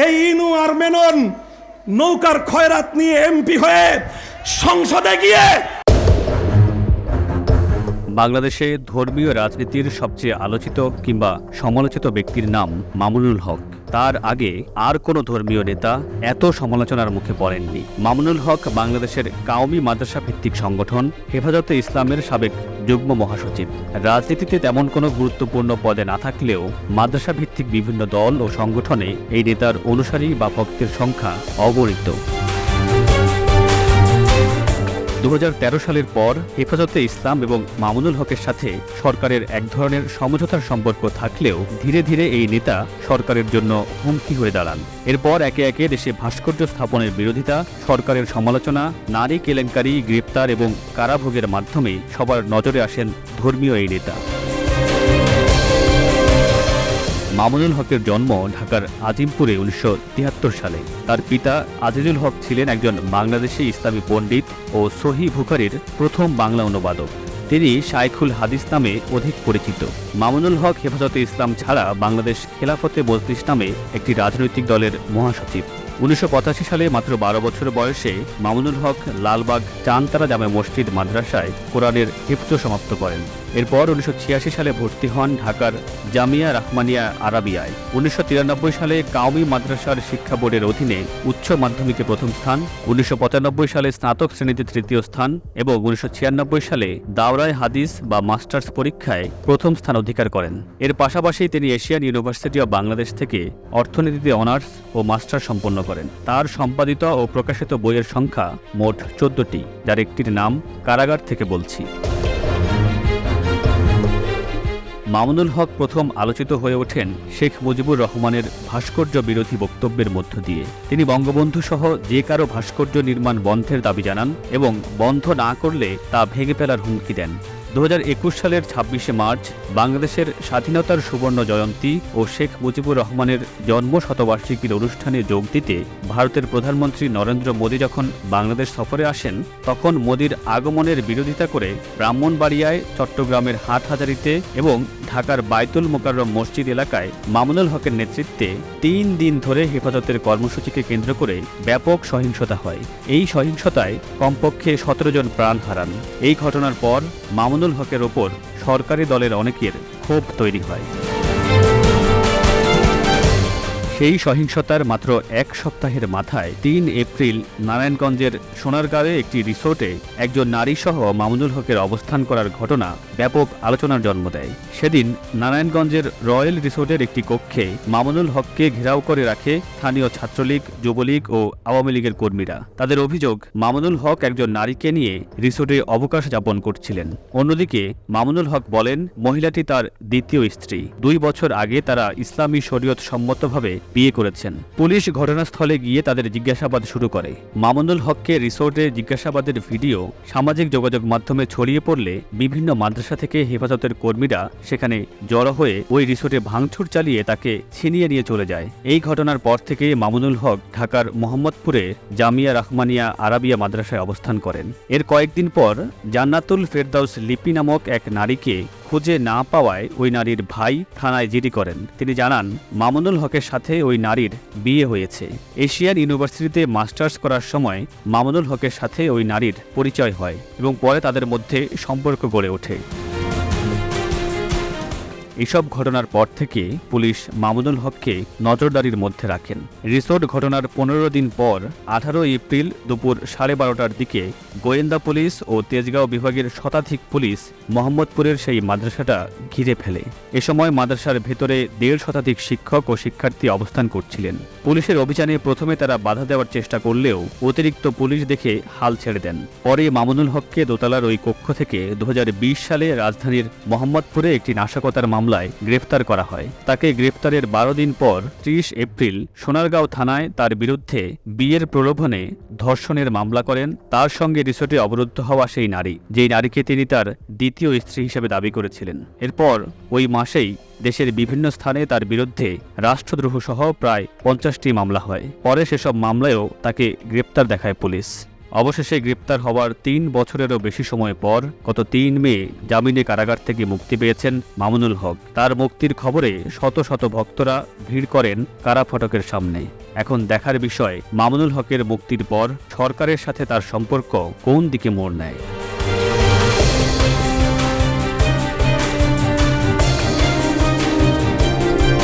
এই ইনু আর মেনন নৌকার খয়রাত নিয়ে এমপি হয়ে সংসদে গিয়ে বাংলাদেশে ধর্মীয় রাজনীতির সবচেয়ে আলোচিত কিংবা সমালোচিত ব্যক্তির নাম মামুনুল হক। তার আগে আর কোনো ধর্মীয় নেতা এত সমালোচনার মুখে পড়েননি। মামুনুল হক বাংলাদেশের কাউমি মাদ্রাসা ভিত্তিক সংগঠন, হেফাজতে ইসলামের সাবেক যুগ্ম মহাসচিব। রাজনীতিতে তেমন কোনো গুরুত্বপূর্ণ পদে না থাকলেও মাদ্রাসা ভিত্তিক বিভিন্ন দল ও সংগঠনে এই নেতার অনুসারী বা ভক্তের সংখ্যা অগণিত। দু হাজার তেরো সালের পর হেফাজতে ইসলাম এবং মামুনুল হকের সাথে সরকারের এক ধরনের সমঝোতার সম্পর্ক থাকলেও ধীরে ধীরে এই নেতা সরকারের জন্য হুমকি হয়ে দাঁড়ান। এরপর একে একে দেশে ভাস্কর্য স্থাপনের বিরোধিতা, সরকারের সমালোচনা, নারী কেলেঙ্কারি, গ্রেপ্তার এবং কারাভোগের মাধ্যমে সবার নজরে আসেন ধর্মীয় এই নেতা। মামুনুল হকের জন্ম ঢাকার আজিমপুরে উনিশশো তিয়াত্তর সালে। তার পিতা আজিজুল হক ছিলেন একজন বাংলাদেশি ইসলামী পণ্ডিত ও সহি বুখারির প্রথম বাংলা অনুবাদক। তিনি শাইখুল হাদিস নামে অধিক পরিচিত। মামুনুল হক হেফাজতে ইসলাম ছাড়া বাংলাদেশ খেলাফতে মজলিস নামে একটি রাজনৈতিক দলের মহাসচিব। উনিশশো পঁচাশি সালে মাত্র বারো বছর বয়সে মামুনুল হক লালবাগ চানতারা জামে মসজিদ মাদ্রাসায় কোরআনের হিফজ সমাপ্ত করেন। এরপর উনিশশো ছিয়াশি সালে ভর্তি হন ঢাকার জামিয়া রহমানিয়া আরাবিয়ায়। উনিশশো তিরানব্বই সালে কাউমি মাদ্রাসার শিক্ষা বোর্ডের অধীনে উচ্চ মাধ্যমিকে প্রথম স্থান, উনিশশো পঁচানব্বই সালে স্নাতক শ্রেণীতে তৃতীয় স্থান এবং উনিশশো ছিয়ানব্বই সালে দাওরায় হাদিস বা মাস্টার্স পরীক্ষায় প্রথম স্থান অধিকার করেন। এর পাশাপাশি তিনি এশিয়ান ইউনিভার্সিটি অব বাংলাদেশ থেকে অর্থনীতিতে অনার্স ও মাস্টার সম্পন্ন করেন। তার সম্পাদিত ও প্রকাশিত বইয়ের সংখ্যা মোট চোদ্দটি, যার একটির নাম কারাগার থেকে বলছি। মামুনুল হক প্রথম আলোচিত হয়ে ওঠেন শেখ মুজিবুর রহমানের ভাস্কর্য বিরোধী বক্তব্যের মধ্য দিয়ে। তিনি বঙ্গবন্ধু সহ যে কারও ভাস্কর্য নির্মাণ বন্ধের দাবি জানান এবং বন্ধ না করলে তা ভেঙে ফেলার হুমকি দেন। দু হাজার একুশ সালের ছাব্বিশে মার্চ বাংলাদেশের স্বাধীনতার সুবর্ণ জয়ন্তী ও শেখ মুজিবুর রহমানের জন্ম শতবার্ষিকীর অনুষ্ঠানে যোগ দিতে ভারতের প্রধানমন্ত্রী নরেন্দ্র মোদী যখন বাংলাদেশ সফরে আসেন, তখন মোদীর আগমনের বিরোধিতা করে ব্রাহ্মণবাড়িয়ায় চট্টগ্রামের হাটহাজারিতে এবং ঢাকার বাইতুল মোকাররম মসজিদ এলাকায় মামুনুল হকের নেতৃত্বে তিন দিন ধরে হেফাজতের কর্মসূচিকে কেন্দ্র করে ব্যাপক সহিংসতা হয়। এই সহিংসতায় কমপক্ষে সতেরো জন প্রাণ হারান। এই ঘটনার পর মামুনুল হকের ওপর সরকারি দলের অনেকের ক্ষোভ তৈরি হয়। সেই সহিংসতার মাত্র এক সপ্তাহের মাথায় তিন এপ্রিল নারায়ণগঞ্জের সোনারগাঁওয়ে একটি রিসোর্টে একজন নারীসহ মামুনুল হকের অবস্থান করার ঘটনা ব্যাপক আলোচনার জন্ম দেয়। সেদিন নারায়ণগঞ্জের রয়্যাল রিসোর্টের একটি কক্ষে মামুনুল হককে ঘেরাও করে রাখে স্থানীয় ছাত্রলীগ, যুবলীগ ও আওয়ামী লীগের কর্মীরা। তাদের অভিযোগ, মামুনুল হক একজন নারীকে নিয়ে রিসোর্টে অবকাশ যাপন করছিলেন। অন্যদিকে মামুনুল হক বলেন, মহিলাটি তার দ্বিতীয় স্ত্রী। দুই বছর আগে তারা ইসলামী শরীয়ত সম্মতভাবে বিয়ে করেছেন। পুলিশ ঘটনাস্থলে গিয়ে তাদের জিজ্ঞাসাবাদ শুরু করে। মামুনুল হককে রিসোর্টে জিজ্ঞাসাবাদের ভিডিও, সামাজিক যোগাযোগ মাধ্যমে ছড়িয়ে পড়লে বিভিন্ন মাদ্রাসা থেকে হেফাজতের কর্মীরা সেখানে জড়ো হয়ে ওই রিসোর্টে ভাঙচুর চালিয়ে তাকে ছিনিয়ে নিয়ে চলে যায়। এই ঘটনার পর থেকে মামুনুল হক ঢাকার মোহাম্মদপুরে জামিয়া রহমানিয়া আরাবিয়া মাদ্রাসায় অবস্থান করেন। এর কয়েকদিন পর জান্নাতুল ফেরদাউস লিপি নামক এক নারীকে খুঁজে না পাওয়ায় ওই নারীর ভাই থানায় জিডি করেন। তিনি জানান, মামুনুল হকের সাথে ওই নারীর বিয়ে হয়েছে। এশিয়ান ইউনিভার্সিটিতে মাস্টার্স করার সময় মামুনুল হকের সাথে ওই নারীর পরিচয় হয় এবং পরে তাদের মধ্যে সম্পর্ক গড়ে ওঠে। এসব ঘটনার পর থেকে পুলিশ মামুনুল হককে নজরদারির মধ্যে রাখেন। রিসোর্ট ঘটনার পনেরো দিন পর আঠারো এপ্রিল দুপুর সাড়ে বারোটার দিকে গোয়েন্দা পুলিশ ও তেজগাঁও বিভাগের শতাধিক পুলিশ মোহাম্মদপুরের সেই মাদ্রাসাটা ঘিরে ফেলে। এ সময় মাদ্রাসার ভেতরে দেড় শতাধিক শিক্ষক ও শিক্ষার্থী অবস্থান করছিলেন। পুলিশের অভিযানে প্রথমে তারা বাধা দেওয়ার চেষ্টা করলেও অতিরিক্ত পুলিশ দেখে হাল ছেড়ে দেন। পরে মামুনুল হককে দোতলার ওই কক্ষ থেকে দু হাজার বিশ সালে রাজধানীর মোহাম্মদপুরে একটি নাশকতার মামলায় গ্রেফতার করা হয়। তাকে গ্রেফতারের বারো দিন পর ত্রিশ এপ্রিল সোনারগাঁও থানায় তার বিরুদ্ধে বিয়ের প্রলোভনে ধর্ষণের মামলা করেন। তার সঙ্গে রিসোর্টে অবরুদ্ধ হওয়া সেই নারী, যেই নারীকে তিনি তার দ্বিতীয় স্ত্রী হিসেবে দাবি করেছিলেন। এরপর ওই মাসেই দেশের বিভিন্ন স্থানে তার বিরুদ্ধে রাষ্ট্রদ্রোহ সহ প্রায় পঞ্চাশটি মামলা হয়। পরে সেসব মামলায়ও তাকে গ্রেপ্তার দেখায় পুলিশ। অবশেষে গ্রেপ্তার হওয়ার তিন বছরেরও বেশি সময় পর গত তিন মে জামিনে কারাগার থেকে মুক্তি পেয়েছেন মামুনুল হক। তার মুক্তির খবরে শত শত ভক্তরা ভিড় করেন কারা ফটকের সামনে। এখন দেখার বিষয়, মামুনুল হকের মুক্তির পর সরকারের সাথে তার সম্পর্ক কোন দিকে মোড় নেয়?